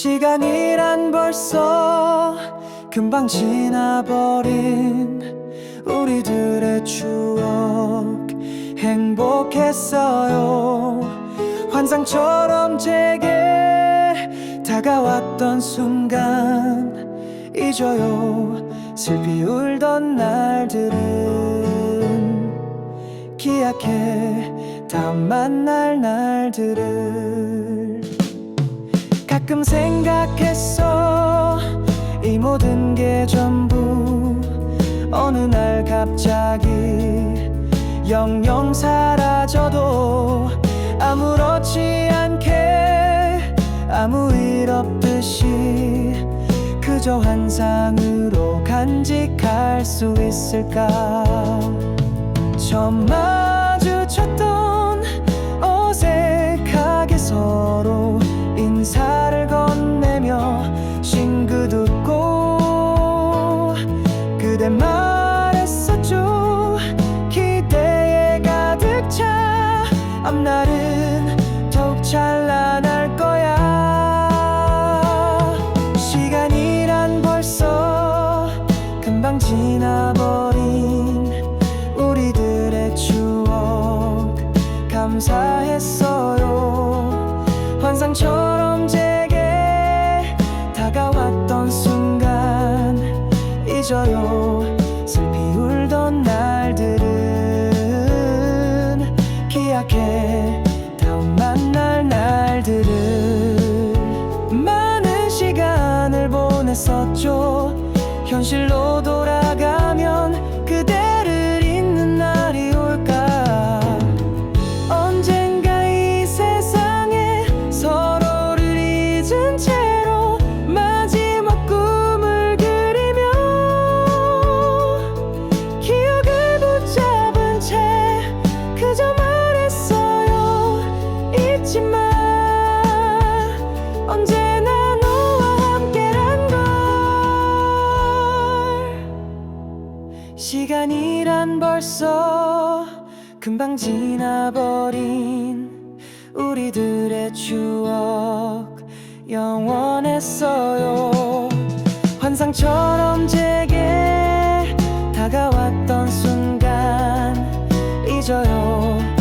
시간이란 벌써 금방 지나버린 우리들의 추억. 행복했어요. 환상처럼 제게 다가왔던 순간 잊어요. 슬피 울던 날들은 기약해 다음 만날 날들을 가끔 생각했어. 이 모든 게 전부 어느 날 갑자기 영영 사라져도 아무렇지 않게 아무 일 없듯이 그저 환상으로 간직할 수 있을까? 처음 앞날은 더욱 찬란할 거야. 시간이란 벌써 금방 지나버린 우리들의 추억. 감사했어요. 환상처럼 제게 다가왔던 순간 잊어요 기약해 다음 만날 날들을 많은 시간을 보냈었죠. 현실로 돌 시간이란 벌써 금방 지나버린 우리들의 추억. 영원했어요. 환상처럼 제게 다가왔던 순간 잊어요